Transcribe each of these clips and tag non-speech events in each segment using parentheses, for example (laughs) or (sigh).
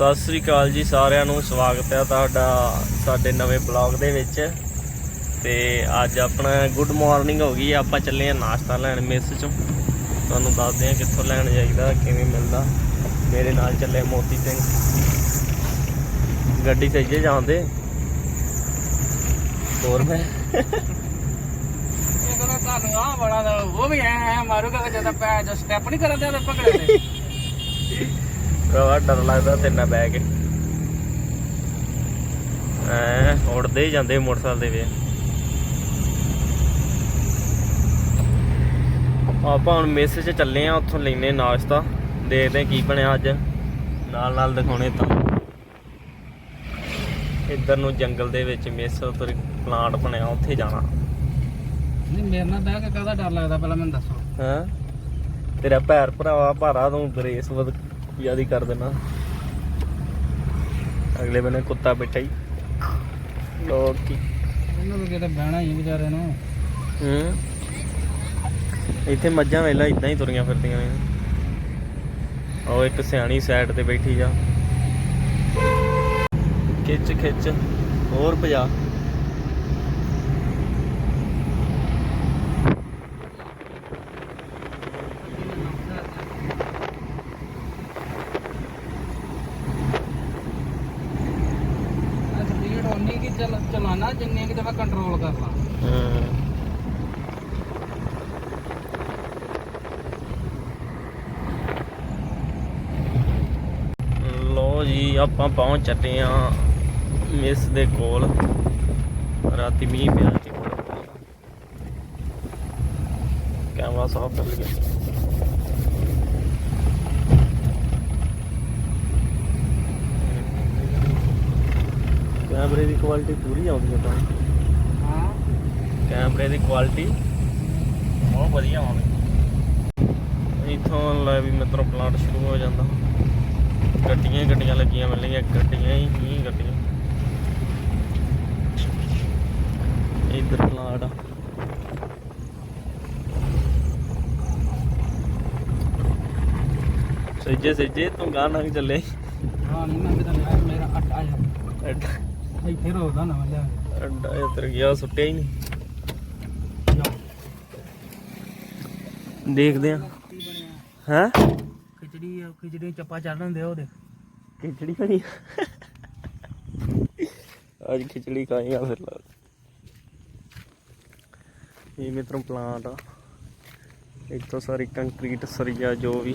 ਸਤਿ ਸ੍ਰੀ ਅਕਾਲ ਜੀ ਸਾਰਿਆਂ ਨੂੰ ਸਵਾਗਤ ਹੈ ਤੁਹਾਡਾ ਸਾਡੇ ਨਵੇਂ ਬਲੌਗ ਦੇ ਵਿੱਚ। ਤੇ ਅੱਜ ਆਪਣਾ ਗੁੱਡ ਮਾਰਨਿੰਗ ਹੋ ਗਈ ਆਪਾਂ ਚੱਲੇ ਆ ਨਾਸ਼ਤਾ ਲੈਣ ਮਿਸ ਚੋਂ। ਤੁਹਾਨੂੰ ਦੱਸਦੇ ਆ ਕਿੱਥੋਂ ਲੈਣ ਜਾਈਦਾ ਕਿਵੇਂ ਮਿਲਦਾ। ਮੇਰੇ ਨਾਲ ਚੱਲੇ ਮੋਤੀ ਸਿੰਘ। ਗੱਡੀ ਤੇ ਜੇ ਜਾਂਦੇ ਹੋਰ ਮੈਂ? ਇਹ ਕਹਿੰਦਾ ਤੁਹਾਨੂੰ ਆ ਬੜਾ ਉਹ ਵੀ ਐ ਮਾਰੂਗਾ ਜਦੋਂ ਪੈ ਜੋ ਸਟੈਪ ਨਹੀਂ ਕਰਨ ਦਿਆ ਤੇ ਪਕੜੇ (laughs) ਭਰਾਵਾ ਡਰ ਲੱਗਦਾ ਤੇਰੇ ਨਾਲ ਬਹਿ ਕੇ। ਐ ਉੜਦੇ ਹੀ ਜਾਂਦੇ ਮੋਟਰਸਾਈਕਲ ਦੇ ਵੇ। ਆਪਾਂ ਹੁਣ ਮੇਸ 'ਚ ਚੱਲੇ ਆ ਉੱਥੋਂ ਲੈਨੇ ਨਾਸ਼ਤਾ। ਦੇਖਦੇ ਕੀ ਬਣਿਆ ਅੱਜ। ਨਾਲ ਨਾਲ ਦਿਖਾਉਣੇ ਤਾਂ। ਇੱਧਰ ਨੂੰ ਜੰਗਲ ਦੇ ਵਿੱਚ ਮੇਸ ਉੱਪਰ ਪਲਾਂਟ ਬਣਿਆ ਉੱਥੇ ਜਾਣਾ। ਨਹੀਂ ਮੇਰੇ ਨਾਲ ਬਹਿ ਕੇ ਕਾਹਦਾ ਡਰ ਲੱਗਦਾ ਪਹਿਲਾਂ ਮੈਨੂੰ ਦੱਸੋ। ਹਾਂ? ਤੇਰਾ ਭੈਰ ਭਰਾਵਾ ਭਾਰਾ ਤੂੰ ਗਰੇਸ ਵਧ ਜਿਆਦੀ ਕਰ ਦੇਣਾ। ਅਗਲੇ ਬੰਨੇ ਕੁੱਤਾ ਬੈਠਾ ਹੀ। ਲੋਕੀ ਉਹਨੂੰ ਵੀ ਕਿਤੇ ਬਹਿਣਾ ਹੀ ਵਿਚਾਰੇ ਨੂੰ। ਹੂੰ। ਇੱਥੇ ਮੱਝਾਂ ਵੇਲਾ ਇਦਾਂ ਹੀ ਤੁਰੀਆਂ ਫਿਰਦੀਆਂ ਨੇ। ਉਹ ਇੱਕ ਸਿਆਣੀ ਸਾਈਡ ਤੇ ਬੈਠੀ ਜਾ ਖਿੱਚ ਖਿੱਚ। ਹੋਰ ਭਜਾ। ਚੱਲ ਚਲਾਣਾ ਜਿੰਨੀ ਕਿ ਮੈਂ ਕੰਟਰੋਲ ਕਰ ਲਾਂ। ਹੂੰ। ਲੋ ਜੀ, ਆਪਾਂ ਪਹੁੰਚ ਚੱਲੇ ਆ ਮਿਸ ਦੇ ਕੋਲ। ਰਾਤੀ ਮੀਂਹ ਪਿਆ ਸੀ ਕੈਮਰਾ ਸਾਫ਼ ਕਰ ਲਿਆ ਕੈਮਰੇ ਦੀ ਕੁਆਲਿਟੀ ਪੂਰੀ ਆਉਂਦੀ ਹੈ ਤਾਂ। ਹਾਂ ਕੈਮਰੇ ਦੀ ਕੁਆਲਿਟੀ ਬਹੁਤ ਵਧੀਆ ਆਉਂਦੀ। ਇਥੋਂ ਲੈ ਵੀ ਮਿੱਤਰੋ ਪਲਾਂਟ ਸ਼ੁਰੂ ਹੋ ਜਾਂਦਾ। ਗੱਡੀਆਂ ਗੱਡੀਆਂ ਲੱਗੀਆਂ ਮਿਲਣਗੀਆਂ ਗੱਡੀਆਂ ਹੀ ਹੀ ਗੱਡੀਆਂ। ਇਧਰ ਪਲਾਂਟ ਆ। ਸੱਜੇ ਸੱਜੇ ਤੂੰ ਗਾਂ ਨਾਲ ਚੱਲੇ। ਹਾਂ ਨਹੀਂ ਮੈਂ ਲਿਆ ਮੇਰਾ ਅੱਟਾ ਜਾ। ਅੱਡਾ ਇੱਥੇ ਰੋਦਾ ਨਾ ਲਿਆ ਅੱਡਾ ਇੱਧਰ ਗਿਆ ਸੁੱਟਿਆ ਹੀ ਨਹੀਂ। ਦੇਖਦੇ ਆ ਹੈ? ਖਿਚੜੀ ਖਿਚੜੀ ਚੱਪਾ ਚੜ ਲੈਂਦੇ ਉਹਦੇ। ਖਿਚੜੀ ਖਾਣੀ ਅੱਜ ਖਿਚੜੀ ਖਾਈ ਆ ਫਿਰ ਲੱਗ ਇਹ ਮਿੱਤਰੋਂ ਪਲਾਂਟ ਆ। ਇੱਥੋਂ ਸਾਰੀ ਕੰਕਰੀਟ ਸਰੀਆ ਜੋ ਵੀ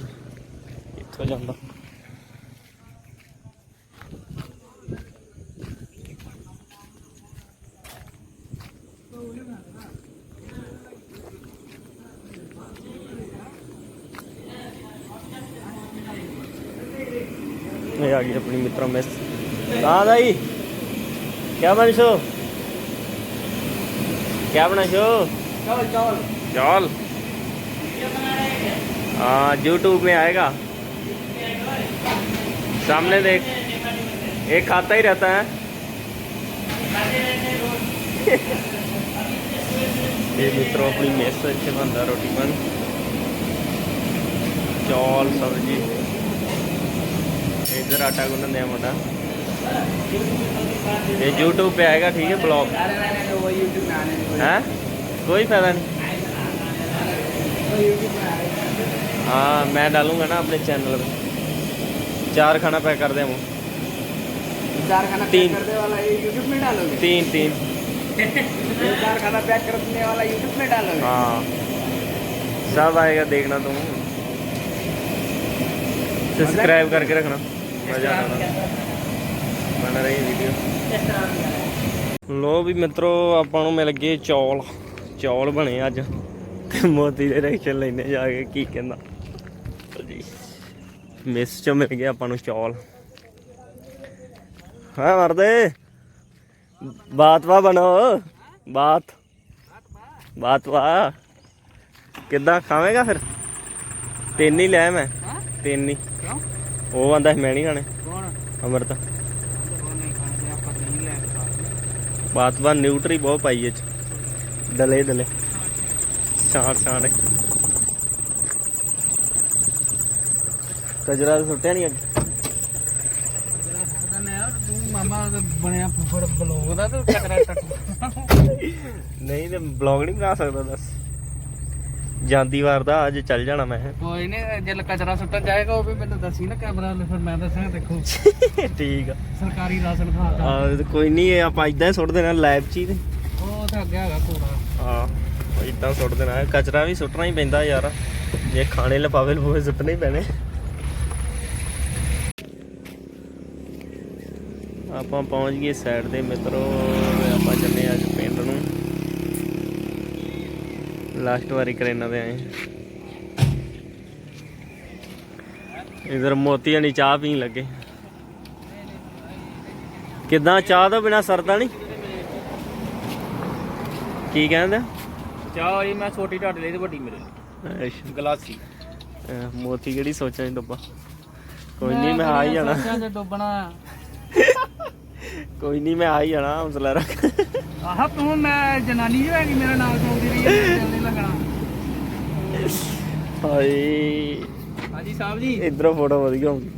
ਇੱਥੋਂ ਜਾਂਦਾ। इसमें आ गई अपनी मित्रा मिस कहाँ भाई क्या बन शो क्या बना शो चावल हाँ यूट्यूब में आएगा सामने देख एक खाता ही रहता है ये मित्रों अपनी मेस से अच्छे बनता रोटी बन चौल सब्जी इधर आटा गुनने हैं मोटा ये यूट्यूब पे आएगा ठीक है ब्लॉग अरे नहीं नहीं वो YouTube में आने नहीं है कोई फायदा नहीं वो YouTube में आएगा हाँ मैं डालूंगा ना अपने चैनल पे चार खाना पैक कर दे हम चार खाना तीन। पैक करने वाला ये YouTube में डालोगे तीन तीन ये चार खाना पैक करने वाला YouTube में डालोगे हाँ सब आएगा देखना तुम सब्सक्राइब करके रखना ਲੋ ਵੀ ਮਿੱਤਰੋ, ਆਪਾਂ ਨੂੰ ਮਿਲ ਗਏ ਚੌਲ। ਚੌਲ ਬਣੇ ਅੱਜ। ਤੇ ਮੋਤੀ ਦੇ ਰਿਐਕਸ਼ਨ ਲੈਨੇ ਜਾ ਕੇ ਕੀ ਕਹਿੰਦਾ। ਮਿਸ ਚ ਮਿਲ ਗਿਆ ਆਪਾਂ ਨੂੰ ਚੌਲ। ਹਾਂ ਮਰਦੇ ਬਾਤ ਵਾ ਬਣੋ। ਬਾਤ। ਬਾਤ ਵਾ ਕਿੱਦਾਂ, ਖਾਵੇਂਗਾ ਫਿਰ? ਤਿੰਨ ਹੀ ਲੈ ਮੈਂ। ਤਿੰਨ ਹੀ। ਉਹ ਆਂਦਾ ਸੀ ਮੈਂ ਨਹੀਂ ਖਾਣੇ। ਕੌਣ? ਅਮਰਤ। ਉਹ ਨਹੀਂ ਖਾਣੇ ਆਪਾਂ ਨਹੀਂ ਲੈ ਕੇ ਖਾਣੇ ਬਾਤ ਵਾ ਨਿਊਟਰੀ ਬਹੁਤ ਪਾਈ ਇਹ ਚ। ਡਲੇ ਡਲੇ। ਛਾੜ ਛਾੜ ਕਜਰਾ ਸੁੱਟਿਆ ਨਹੀਂ ਅੱਜ? ਮਾਮਾ ਬਣਿਆ ਫੁੱਫੜ ਬਲੌਗ ਦਾ ਤੇ ਟਕਰਾ ਟੱਟ ਨਹੀਂ ਤੇ ਬਲੌਗ ਨਹੀਂ ਬਣਾ ਸਕਦਾ ਦੱਸ। ਜਾਂਦੀ ਵਾਰ ਦਾ ਅੱਜ ਚੱਲ ਜਾਣਾ ਮੈਂ। ਕੋਈ ਨਹੀਂ ਜੇ ਕਚਰਾ ਸੁੱਟਣ ਜਾਏਗਾ ਉਹ ਵੀ ਮੈਨੂੰ ਦੱਸੀ ਨਾ ਕੈਮਰਾ ਲੈ ਫਿਰ ਮੈਂ ਦੱਸਾਂ ਦੇਖੋ। (laughs) ਠੀਕ ਆ। ਸਰਕਾਰੀ ਰਾਸ਼ਨ ਖਾਤਾ ਆ ਕੋਈ ਨਹੀਂ ਇਹ ਆਪਾਂ ਇਦਾਂ ਹੀ ਸੁੱਟ ਦੇਣਾ ਲੈਬ ਚ ਹੀ ਤੇ। ਉਹ ਤਾਂ ਅੱਗੇ ਹੈਗਾ ਕੋੜਾ। ਆ ਇਦਾਂ ਸੁੱਟ ਦੇਣਾ ਕਚਰਾ ਵੀ ਸੁੱਟਣਾ ਹੀ ਪੈਂਦਾ ਯਾਰ। ਜੇ ਖਾਣੇ ਲਪਾਵੇ ਲਪਾਵੇ ਸੁੱਟਣੇ ਹੀ ਪੈਣੇ। ਆਪਾਂ ਪਹੁੰਚ ਗਏ ਸਾਈਡ ਦੇ ਮਿੱਤਰੋ ਆਪਾਂ ਚੱਲੇ ਅੱਜ। ਲਾਸਟ ਵਾਰੀ ਕਰੇਨਾ ਤੇ ਆਏ ਇਧਰ ਮੋਤੀ ਹਣੀ ਚਾਹ ਪੀਣ ਲੱਗੇ। ਕਿਦਾਂ? ਚਾਹ ਤੋਂ ਬਿਨਾ ਸਰਦਾ ਨਹੀਂ? ਕੀ ਕਹਿੰਦਾ? ਚਾਹ ਇਹ ਮੈਂ ਛੋਟੀ ਢੱਡ ਲਈ ਤੇ ਵੱਡੀ ਮੇਰੇ ਲਈ। ਗਲਾਸੀ। ਮੋਤੀ ਕਿਹੜੀ ਸੋਚਾਂ ਡੱਬਾ? ਕੋਈ ਨਹੀਂ ਮੈਂ ਆ ਹੀ ਜਾਣਾ। ਡੁੱਬਣਾ। ਕੋਈ ਨਹੀਂ ਮੈਂ ਆ ਹੀ ਜਾਣਾ ਹੌਸਲਾ ਰੱਖ। ਆਹ ਤੂੰ ਮੈਂ ਜਨਾਨੀ ਜੋ ਹੈਗੀ ਮੇਰੇ ਨਾਲ ਸੌਂਦੀ ਰਹੀ ਹੈ ਨਹੀਂ ਲੱਗਣਾ ਹਾਏ। ਹਾਂਜੀ ਸਾਹਿਬ ਜੀ। ਇਧਰੋਂ ਫੋਟੋ ਵਧੀਆ ਆਉਂਦੀ